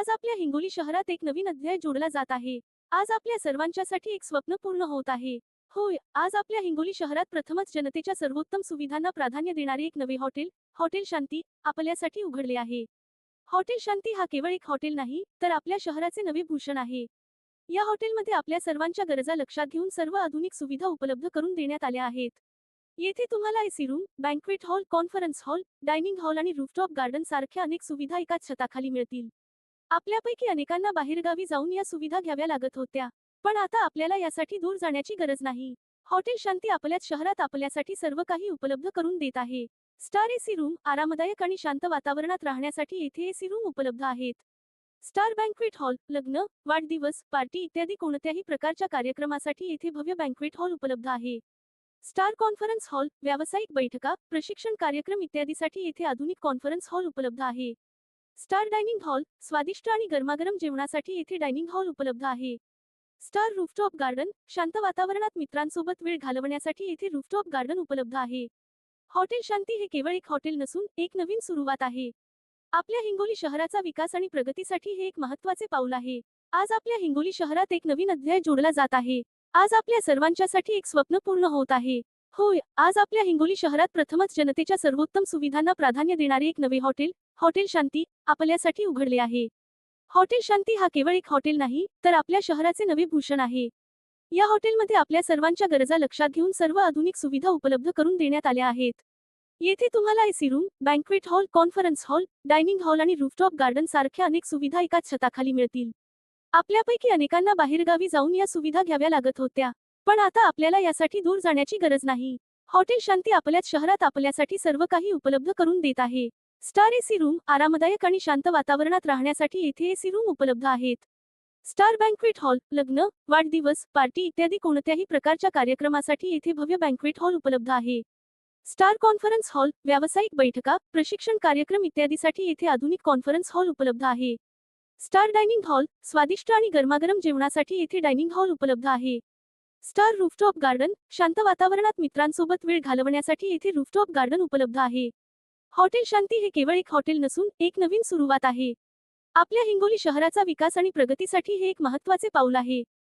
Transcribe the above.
आज आपल्या हिंगोली शहरात एक नवीन अध्याय जोडला जात आहे. आज आपल्या सर्वांच्यासाठी एक स्वप्न पूर्ण होत आहे. होय आज आपल्या हिंगोली शहरात प्रथमच जनतेच्या सर्वोत्तम सुविधांना प्राधान्य देणारे एक नवे हॉटेल हॉटेल शांती आपल्यासाठी उघडले आहे. हॉटेल शांती हा केवळ एक हॉटेल नाही तर आपल्या शहराचे नवे भूषण आहे. या हॉटेलमध्ये आपल्या सर्वांच्या गरजा लक्षात घेऊन सर्व आधुनिक सुविधा उपलब्ध करून देण्यात आल्या आहेत. येथे तुम्हाला AC room banquet hall conference hall dining hall आणि रूफटॉप गार्डन सारख्या अनेक सुविधा एकाच छताखाली मिळतील. आपल्यापैकी अनेकांना बाहेरगावी जाऊन या सुविधा घ्याव्या लागत होत्या. पण आता आपल्याला यासाठी दूर जाण्याची गरज नाही. हॉटेल शांती आपल्याच शहरात आपल्यासाठी सर्व काही उपलब्ध करून देत आहे. स्टार एसी रूम आरामदायक आणि शांत वातावरणात राहण्यासाठी येथे एसी रूम उपलब्ध आहेत. स्टार बँक्वेट हॉल लग्न वाढदिवस पार्टी इत्यादी कोणत्याही प्रकारच्या कार्यक्रमासाठी येथे भव्य बँक्वेट हॉल उपलब्ध आहे. स्टार कॉन्फरन्स हॉल व्यावसायिक बैठका प्रशिक्षण कार्यक्रम इत्यादीसाठी येथे आधुनिक कॉन्फरन्स हॉल उपलब्ध आहे. स्टार डायनिंग हॉल स्वादिष्ट आणि गरमागरम जेवणासाठी येथे डायनिंग हॉल उपलब्ध आहे. स्टार रूफटॉप गार्डन शांत वातावरणात मित्रांसोबत वेळ घालवण्यासाठी येथे रूफटॉप गार्डन उपलब्ध आहे. हॉटेल शांती हे केवळ एक हॉटेल नसून एक नवीन सुरुवात आहे. आपल्या हिंगोली शहराचा विकास आणि प्रगतीसाठी हे एक महत्त्वाचे पाऊल आहे. आज आपल्या हिंगोली शहरात एक नवीन अध्याय जोडला जात आहे. आज आपल्या सर्वांच्यासाठी एक स्वप्न पूर्ण होत आहे. होय आज आपल्या हिंगोली शहरात प्रथमच जनतेच्या सर्वोत्तम सुविधांना प्राधान्य देणारे एक नवे हॉटेल हॉटेल शांती आपल्यासाठी उघडले आहे. हॉटेल शांती हा केवळ एक हॉटेल नाही तर आपल्या शहराचे नवे भूषण आहे. या हॉटेलमध्ये आपल्या सर्वांच्या गरजा लक्षात घेऊन सर्व आधुनिक सुविधा उपलब्ध करून देण्यात आल्या आहेत. येथे तुम्हाला AC room banquet hall conference hall dining hall आणि रूफटॉप गार्डन सारख्या अनेक सुविधा एकाच छताखाली मिळतील. आपल्यापैकी अनेकांना बाहेरगावी जाऊन या सुविधा घ्याव्या लागत होत्या. पण आता आपल्याला यासाठी दूर जाण्याची गरज नाही. हॉटेल शांती आपल्याच शहरात आपल्यासाठी सर्व काही उपलब्ध करून देत आहे. स्टार एसी रूम आरामदायक आणि शांत वातावरणात राहण्यासाठी येथे एसी रूम उपलब्ध आहेत. स्टार बँक्वेट हॉल लग्न वाढदिवस पार्टी इत्यादी कोणत्याही प्रकारच्या कार्यक्रमासाठी येथे भव्य बँक्वेट हॉल उपलब्ध आहे. स्टार कॉन्फरन्स हॉल व्यावसायिक बैठका प्रशिक्षण कार्यक्रम इत्यादीसाठी येथे आधुनिक कॉन्फरन्स हॉल उपलब्ध आहे. स्टार डायनिंग हॉल स्वादिष्ट आणि गरमागरम जेवणासाठी येथे डायनिंग हॉल उपलब्ध आहे. स्टार रूफटॉप गार्डन शांत वातावरणात मित्रांसोबत वेळ घालवण्यासाठी येथे रूफटॉप गार्डन उपलब्ध आहे. हॉटेल शांती हे केवळ एक हॉटेल नसून एक नवीन सुरुवात आहे. आपल्या हिंगोली शहराचा विकास आणि प्रगतीसाठी हे एक महत्त्वाचे पाऊल आहे.